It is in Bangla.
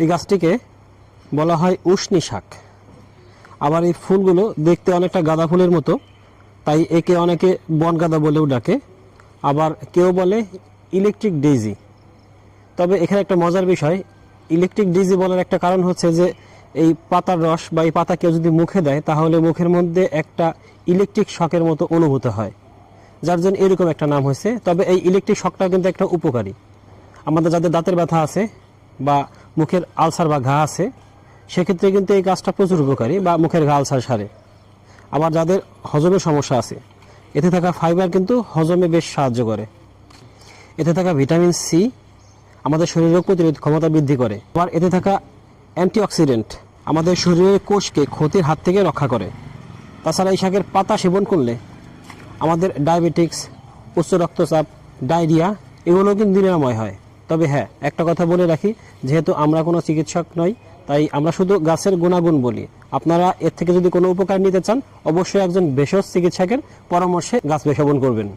এই গাছটিকে বলা হয় উষ্ণি শাক। আবার এই ফুলগুলো দেখতে অনেকটা গাঁদা ফুলের মতো, তাই একে অনেকে বন গাঁদা বলেও ডাকে, আবার কেউ বলে ইলেকট্রিক ডেইজি। তবে এখানে একটা মজার বিষয়, ইলেকট্রিক ডিজি বলার একটা কারণ হচ্ছে যে এই পাতার রস বা এই পাতা কেউ যদি মুখে দেয়, তাহলে মুখের মধ্যে একটা ইলেকট্রিক শকের মতো অনুভূত হয়, যার জন্য এরকম একটা নাম হয়েছে। তবে এই ইলেকট্রিক শকটা কিন্তু একটা উপকারী। আমাদের যাদের দাঁতের ব্যথা আছে বা মুখের আলসার বা ঘা আছে, সেক্ষেত্রে কিন্তু এই গাছটা প্রচুর উপকারী বা মুখের ঘা আলসার সারে। আবার যাদের হজমের সমস্যা আছে, এতে থাকা ফাইবার কিন্তু হজমে বেশ সাহায্য করে। এতে থাকা ভিটামিন সি আমাদের শরীরের প্রতিরোধ ক্ষমতা বৃদ্ধি করে। আবার এতে থাকা অ্যান্টিঅক্সিডেন্ট আমাদের শরীরের কোষকে ক্ষতির হাত থেকে রক্ষা করে। তাছাড়া এই শাকের পাতা সেবন করলে আমাদের ডায়াবেটিক্স উচ্চ রক্তচাপ ডায়রিয়া এগুলো কিন্তু নিরাময় হয়। তবে হ্যাঁ একটা কথা বলে রাখি, যেহেতু আমরা কোনো চিকিৎসক নই, তাই আমরা শুধু গাছের গুণাগুণ বলি। আপনারা এর থেকে যদি কোনো উপকার নিতে চান, অবশ্যই একজন ভেষজ চিকিৎসকের পরামর্শে গাছ বেসবন করবেন।